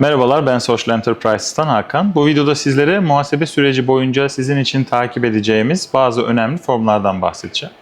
Merhabalar ben Social Enterprises'tan Hakan. Bu videoda sizlere muhasebe süreci boyunca sizin için takip edeceğimiz bazı önemli formlardan bahsedeceğim.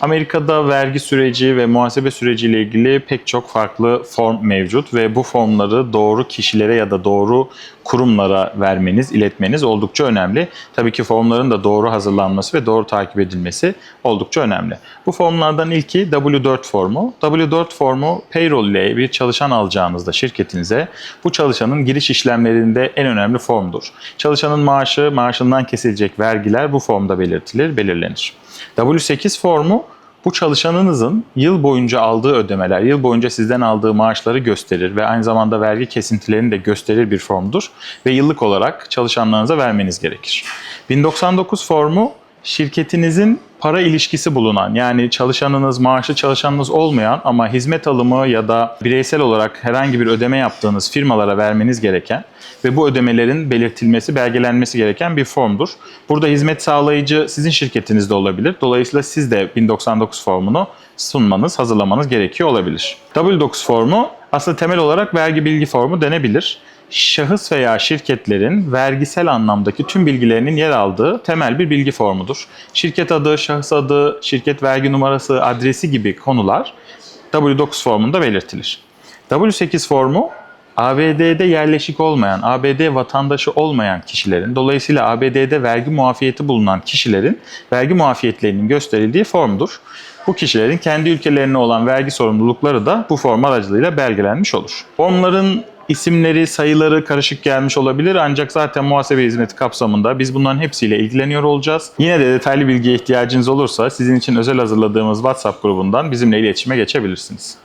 Amerika'da vergi süreci ve muhasebe süreci ile ilgili pek çok farklı form mevcut ve bu formları doğru kişilere ya da doğru kurumlara vermeniz, iletmeniz oldukça önemli. Tabii ki formların da doğru hazırlanması ve doğru takip edilmesi oldukça önemli. Bu formlardan ilki W4 formu. W4 formu payroll ile bir çalışan alacağınızda şirketinize bu çalışanın giriş işlemlerinde en önemli formdur. Çalışanın maaşı, maaşından kesilecek vergiler bu formda belirtilir, belirlenir. W8 formu bu çalışanınızın yıl boyunca aldığı ödemeler, yıl boyunca sizden aldığı maaşları gösterir ve aynı zamanda vergi kesintilerini de gösterir bir formdur ve yıllık olarak çalışanlarınıza vermeniz gerekir. 1099 formu şirketinizin para ilişkisi bulunan yani çalışanınız, maaşlı çalışanınız olmayan ama hizmet alımı ya da bireysel olarak herhangi bir ödeme yaptığınız firmalara vermeniz gereken ve bu ödemelerin belirtilmesi, belgelenmesi gereken bir formdur. Burada hizmet sağlayıcı sizin şirketinizde olabilir. Dolayısıyla siz de 1099 formunu sunmanız, hazırlamanız gerekiyor olabilir. W9 formu aslında temel olarak vergi bilgi formu denebilir şahıs veya şirketlerin vergisel anlamdaki tüm bilgilerinin yer aldığı temel bir bilgi formudur. Şirket adı, şahıs adı, şirket vergi numarası, adresi gibi konular W9 formunda belirtilir. W8 formu ABD'de yerleşik olmayan, ABD vatandaşı olmayan kişilerin, dolayısıyla ABD'de vergi muafiyeti bulunan kişilerin vergi muafiyetlerinin gösterildiği formdur. Bu kişilerin kendi ülkelerine olan vergi sorumlulukları da bu form aracılığıyla belgelenmiş olur. Formların isimleri, sayıları karışık gelmiş olabilir ancak zaten muhasebe hizmeti kapsamında biz bunların hepsiyle ilgileniyor olacağız. Yine de detaylı bilgiye ihtiyacınız olursa sizin için özel hazırladığımız WhatsApp grubundan bizimle iletişime geçebilirsiniz.